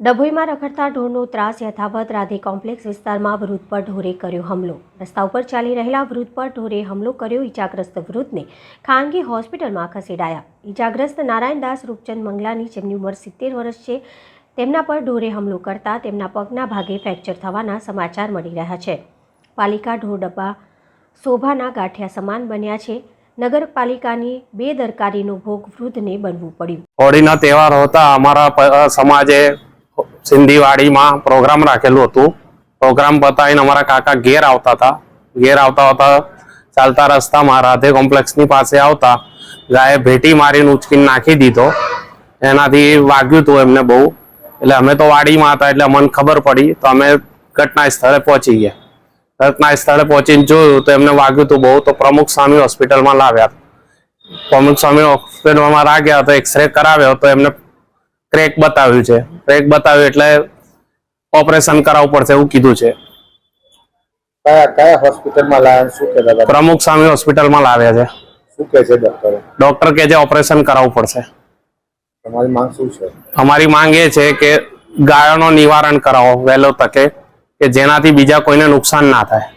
ડભોઈમાં રખડતા ઢોરનો ત્રાસ યથાવત રાધે કોમ્પ્લેક્સ વિસ્તારમાં વૃદ્ધ પર ઢોરે કર્યો હુમલો. રસ્તા ઉપર ચાલી રહેલા વૃદ્ધ પર ઢોરે હુમલો કર્યો. ઈજાગ્રસ્ત વૃદ્ધને ખાનગી હોસ્પિટલમાં ખસેડાયા. ઈજાગ્રસ્ત નારાયણદાસ રૂપચંદ મંગલાની જેમની ઉંમર સિત્તેર વર્ષ છે, તેમના પર ઢોરે હુમલો કરતા તેમના પગના ભાગે ફ્રેક્ચર થવાના સમાચાર મળી રહ્યા છે. પાલિકા ઢોર ડબ્બા શોભાના ગાંઠિયા સમાન બન્યા છે. નગરપાલિકાની બેદરકારીનો ભોગ વૃદ્ધને બનવું પડ્યું. હોળીના તહેવાર હોતા અમારા સમાજે સિંધીવાડીમાં પ્રોગ્રામ રાખેલું હતું. પ્રોગ્રામ પતાવીને અમારા કાકા ઘેર આવતા હતા. ઘેર આવતા આવતા ચાલતા રસ્તામાં રાધે કોમ્પ્લેક્સની પાસે આવતા ગાયે ભેટી મારીને ઉચકીને નાખી દીધો. એનાથી વાગ્યું હતું એમને બહુ. એટલે અમે તો વાડીમાં હતા એટલે અમને ખબર પડી. તો અમે ઘટના સ્થળે પહોંચી ગયા. ઘટના સ્થળે પહોંચીને જોયું તો એમને વાગ્યું હતું બહુ. તો પ્રમુખ સ્વામી હોસ્પિટલમાં લાવ્યા. પ્રમુખ સ્વામી હોસ્પિટલમાં રાખ્યા તો એક્સરે કરાવ્યો તો એમને ક્રેક બતાવ્યું છે. ક્રેક બતાવ્યો એટલે ઓપરેશન કરાવવું પડશે એવું કીધું છે. કયા કયા હોસ્પિટલમાં લાવ્યા શું કહેતા હતા? પ્રમુખ સ્વામી હોસ્પિટલમાં લાવ્યા છે. શું કહે છે ડોક્ટર ડોક્ટર કે છે ઓપરેશન કરાવવું પડશે. તમારી માંગ શું છે? અમારી માંગ એ છે કે ગાયોનો નિવારણ કરાવો વહેલો તકે કે જેનાથી બીજા કોઈને નુકસાન ના થાય.